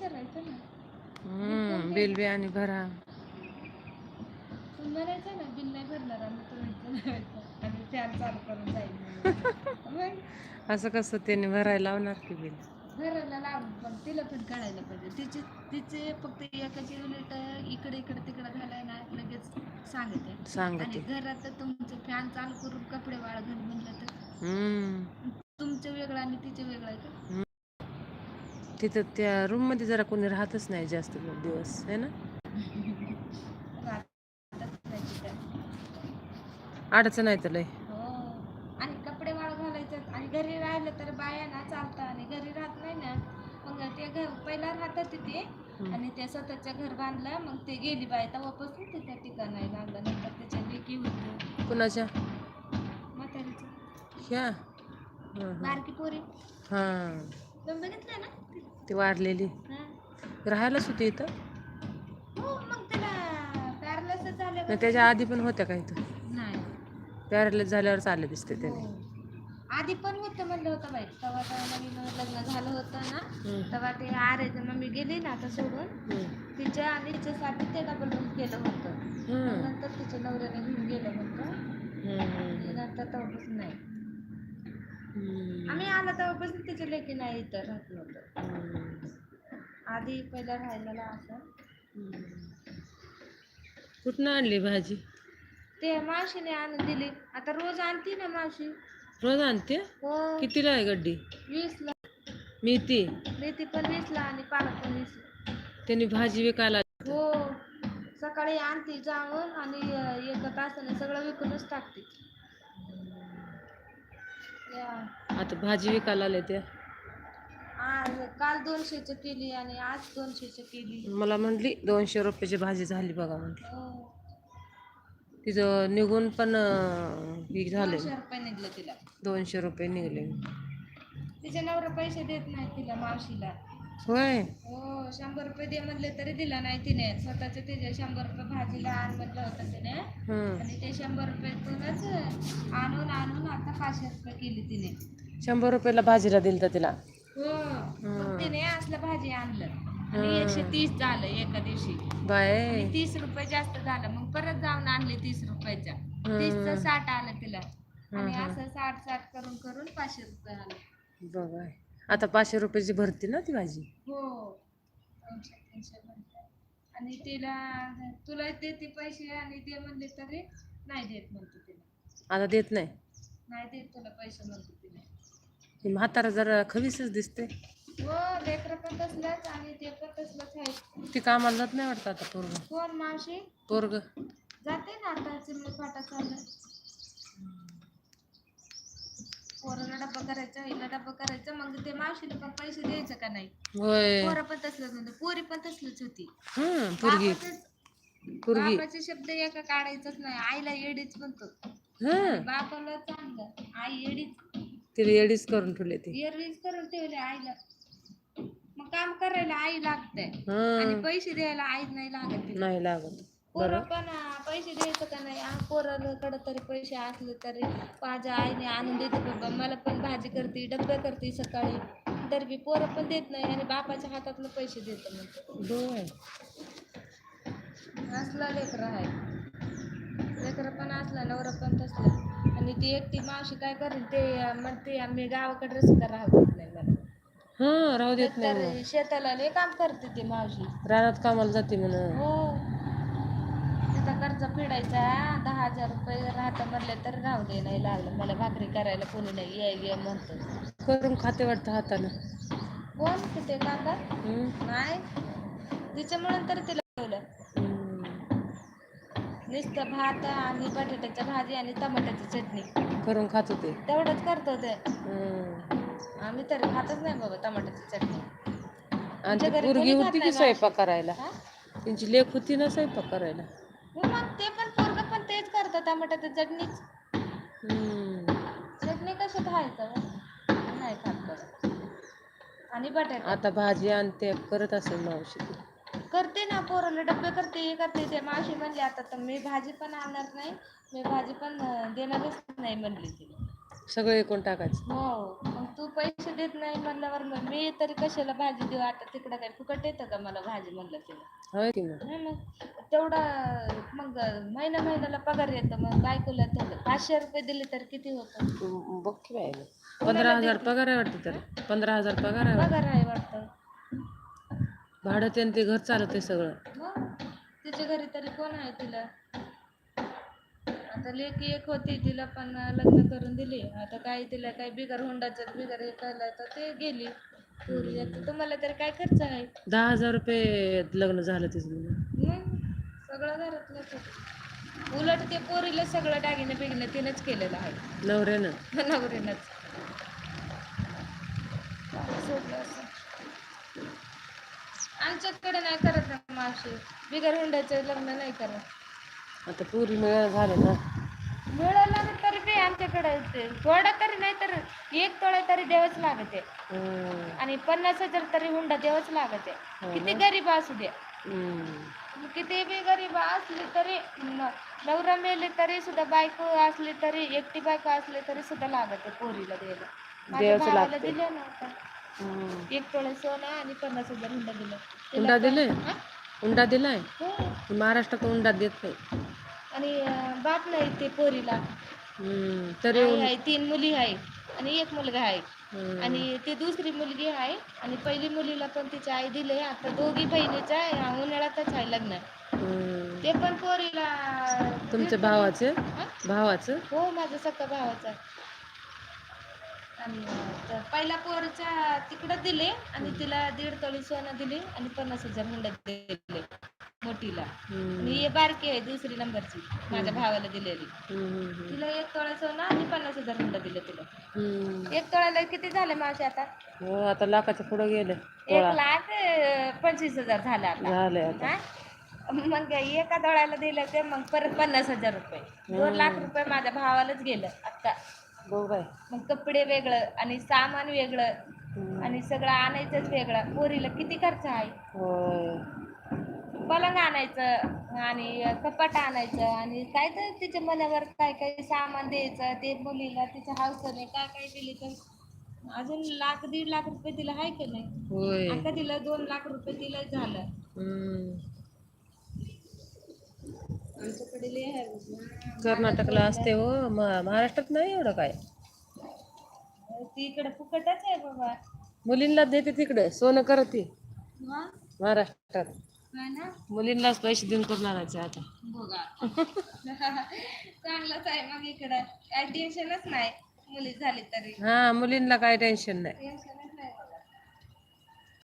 हम्म बिल बी आणि भरा. म्हणायचं ना बिल नाही भरणार आम्ही फॅन चालू करून जाईल. असं कसं त्याने भरायला लावणार की बिल? घराला लावून पण तिला पण कळायला पाहिजे. तिचे तिचे फक्त एकाचे युनिट इकडे इकडे तिकडे घालाय ना लगेच सांगते. आणि सांगते घरात तुमचं फॅन चालू करून कपडे वाळ घाल म्हणलं तर? तुमचं वेगळं आणि तिचं वेगळं आहे का? तिथं त्या रूममध्ये जरा कोणी राहतच नाही जास्त दिवस है ना? तिथं. अडचण आहे तर लय. हो. आणि कपडे वाळ घालायचं आणि घरी राहिलं तर बाया ना चालतं आणि घरी राहत नाही ना मग ते घर पहिला राहतात तिथे. आणि ते स्वतःच्या घर बांधलं मग ते गेली बाय तेव्हापासून ते त्या ठिकाणी लागलं नंतर त्याच्या लेकी होतं. कुणाच्या? म्हातारीचं. ह्या. बारकी पोरी. हा. बघितलं ना? ती वाढलेली. राहायलाच होती इथं हो त्याला पॅरलस नाही त्याच्या आधी पण होत्या का इथं नाही पॅरेलाइज झाल्यावरच आले दिसते त्याने हो. आधी पण होतं म्हणलं होतं बाई तेव्हा तेव्हा नवीन लग्न झालं होतं ना हम्म. तेव्हा ते आरेचं मम्मी गेली ना आता सोडून. तिच्या आणि तिच्यासाठी ते डबल रूम केलं होतं हम्म. नंतर तिच्या नवऱ्याने घेऊन गेलं हम्म. आणि नंतर तेव्हापासून नाही. आम्ही आलो तेव्हापासून तिच्या लेकी नाही इथं राहत नव्हतं. आधी पहिला राहिलेला असं. कुठनं आणली भाजी? ते मावशीने आणून दिली. आता रोज आणते ना मावशी. रोज आणते? हो. कितीला आहे गड्डी? वीसला. मेथी? मेथी पण वीसला आणि पालक पण वीसला. त्यांनी भाजी विकायला हो. सकाळी आणते जाऊन आणि एका तासाने सगळं विकूनच टाकते. आता भाजी विकायला आले त्या. आज काल दोनशेची केली आणि आज दोनशेची केली. मला म्हटली दोनशे रुपयाची भाजी झाली बघा म्हटली हो. तिचं निघून पण हे झाले. दोनशे रुपये निघलं तिला. दोनशे रुपये निघले. तिचे नवरा पैसे देत नाही तिला मावशीला. होय. हो शंभर रुपये दे म्हणले तरी दिला नाही तिने. स्वतःचे तिचे शंभर रुपये भाजीला आण म्हणलं होतं तिने. हं. आणि ते शंभर रुपयातूनच आणून आणून आता पाचशे रुपये केली तिने. शंभर रुपयाला भाजीला दिलं तर तिला? हो. मग तिने असलं भाजी आणलं. आणि एकशे तीस झालं एका दिवशी. बाय. आणि तीस रुपये जास्त झालं. मग परत जाऊन आणले तीस रुपयाच्या. तीसचं साठ आलं तिला. आणि असं साठ साठ करून करून पाचशे रुपये आले. बघा आता पाचशे रुपयाची भरती ना ती भाजी? हो. दोनशे तीनशे म्हणतात. आणि तिला तुला देते पैसे आणि दे म्हणले तरी नाही देत म्हणतो तिला. आता देत नाही? नाही देत तुला पैसे म्हणतो तिला. ही म्हातारा जरा खवीसच दिसते. हो लेकरं पण तसलंच आणि ते पण तसलंच आहे. ती कामाला जात नाही वाटतं आता पोरग? कोण मावशी? पोरग. जाते ना आता चिमणी फाटा चाललं पोराला डब्बा करायचं हिला डब्बा करायचं मग ते मावशीला पण पैसे द्यायचं का नाही? होय. पोरं पण तसलंच होतं पोरी पण तसलंच होती. पोरगी बापाचंच- पोरगी. बापाचे शब्द एका काढायचंच नाही आईला येडीच म्हणतो. हं. बापाला चांगलं आई येडीच. तिला एडीच करून ठेवले ती. एरवीच करून ठेवले आईला. मग काम करायला आई लागते. आणि पैसे द्यायला आई नाही लागत. नाही लागत. पोरं पण पैसे द्यायचं का नाही? पोराकडे तरी पैसे असले तरी माझ्या आईने आणून देते बाबा. मला पण भाजी करते डब्बे करते सकाळी. तर बी पोरं पण देत नाही आणि बापाच्या हातातलं पैसे देतं होय असला लेकरं आहे. लेकरं पण असला नवरा पण तसला. आणि ती एकटी मावशी काय करेल ते म्हणते मी गावाकडे सुद्धा राहू देत नाही मला हं राहू देत नाही शेताला लय काम करते ती मावशी. रानात कामाला जाते म्हणून. हो. कर्ज फेडायचा दहा हजार रुपये राहतं म्हणले तर राहू दे नाही लागलं. मला भाकरी करायला कोणी नाही ये ये म्हणतो. करून खाते वाटतं हातानं. कोण तिथे काका? हं? नाही. तिच्यामुळे तर तिला ठेवलं. हं. नुसतं भात आणि बटाट्याची भाजी आणि टमाट्याची चटणी. करून खात होते. तेवढंच करतो ते हं. आम्ही तर खातच नाही बाबा टमाट्याची चटणी. आणि ती घरी पोरगी कोणी होती की नाही स्वयंपाक करायला? हा? त्यांची लेख होती ना स्वयंपाक करायला? मग ते पण पोरग पण तेच करतं टमाट्याची चटणीच हं. चटणी कशी खायचं? नाही खात बरं. आणि बटाटा? आता भाजी आणते करत असेल मावशी ती. करते ना पोराला डब्बे करते हे करते ते मावशी म्हणली आता तर मी भाजी पण आणणार नाही मी भाजी पण अं, देणारच नाही म्हणली ती सगळं एकूण टाकायचं. हो मग तू पैसे देत नाही म्हणल्यावर मग मी तरी कशाला भाजी देऊ? आता तिकडं काय फुकट येतं का मला भाजी म्हणलं तिला? होय की मग. नाही मग तेवढा मग महिना महिन्याला पगार येतं मग बायकोला तेवढं पाचशे रुपये दिले तर किती होतं? बघ की बाई. पंधरा हजार पगार आहे वाटतं तरी पंधरा हजार पगार आहे वाटतं. पगार आहे वाटतं. भाडं त्यानं ते घर चालत आहे सगळं. मग तिच्या घरी तरी कोण आहे तिला? आता लेकी एक होती तिला पण लग्न करून दिली. आता काय तिला काय बिगर हुंडाचं बिगर हे केलं तर ते गेली. पोरी आता तुम्हाला तरी काय खर्च आहे? दहा हजार रुपये लग्न झालं तिचं. मग? सगळं घरातलंच होतं. उलट ते पोरीला सगळं दागिने बिगिने तिनंच केलेलं आहे. नवऱ्यानं. नवरीनंच सोडलं असं आमच्याकडे नाही करत ना मावशी. बिगर हुंड्याचं लग्न नाही करत. आता पुरी मिळालं झालं ना. मिळालं ना तरी बी आमच्याकडे ते थोडा तरी नाही तर एक तोळे तरी द्यावंच लागते हम्म, आणि पन्नास हजार तरी हुंडा द्यावंच लागते हो किती गरीब असू दे. हम्म. किती बी गरीब असली तरी न- नवरा मेले तरी सुद्धा बायको असली तरी एकटी बायको असली तरी सुद्धा लागते पोरीला द्यायला. माझ्या द्यावंच भावाला लागते. दिले हम्म. एक तोळे सोनं आणि पन्नास हजार हुंडा दिलं. हुंडा दिले हा? हुंडा दिलाय? हो. महाराष्ट्रात हुंडा देत नाही आणि बाप नाही ते पोरीला. हम्म, तरी आई आहे तीन मुली आहे आणि एक मुलगा आहे. आणि ती दुसरी मुलगी आहे आणि पहिली मुलीला पण तिची आई दिले आता दोघी बहिणीच्या ह्या उन्हाळ्यातच आहे लग्न. हम्म. ते पण पोरीला तुमच्या भावाचं? हा? भावाचं? हो माझा सक्का भावाचा आणि तर पहिल्या पोरच्या तिकडं दिले आणि तिला दीड तोळी सोनं दिले आणि पन्नास हजार हुंडा दिले. मोठीला. आणि हे बारकी आहे दुसरी नंबरची माझ्या भावाला दिलेली. तिला एक तोळा सोनं आणि पन्नास हजार हुंडा दिले तिला. एक तोळ्याला किती झाले मावशी आता? हो आता लाखाच्या पुढं गेलं. एक लाख अं, पंचवीस हजार झालं आता. झालंय आता. हा? मग एका डोळ्याला दिलं ते मग परत पन्नास हजार रुपये. दोन लाख रुपये माझ्या भावालाच गेलं आता. बघ बाय मग कपडे वेगळं आणि सामान वेगळं. आणि सगळं आणायचंच वेगळं. पोरीला किती खर्च आहे? होय. पलंग आणायचं आणि कपाट आणायचं आणि काय तर तिच्या मनावर काय काय सामान द्यायचं ते मुलीला तिच्या हावसाने काय काय दिली तर अजून लाख दीड लाख रुपये तिला आहे की नाही? होय. आता तिला दोन लाख रुपये तिला झालं. आमच्याकडे. कर्नाटकला असते हो महाराष्ट्रात नाही एवढं काय? ती इकडे फुकटच आहे बाबा. मुलींना देते तिकडे सोनं करते. महाराष्ट्रात. मुलींनाच पैसे देऊन करून आणायचे आता. बघा. चांगलंच आहे मग इकडं. काय टेन्शनच नाही. मुली झाली तरी. हा मुलींना काय टेन्शन नाही.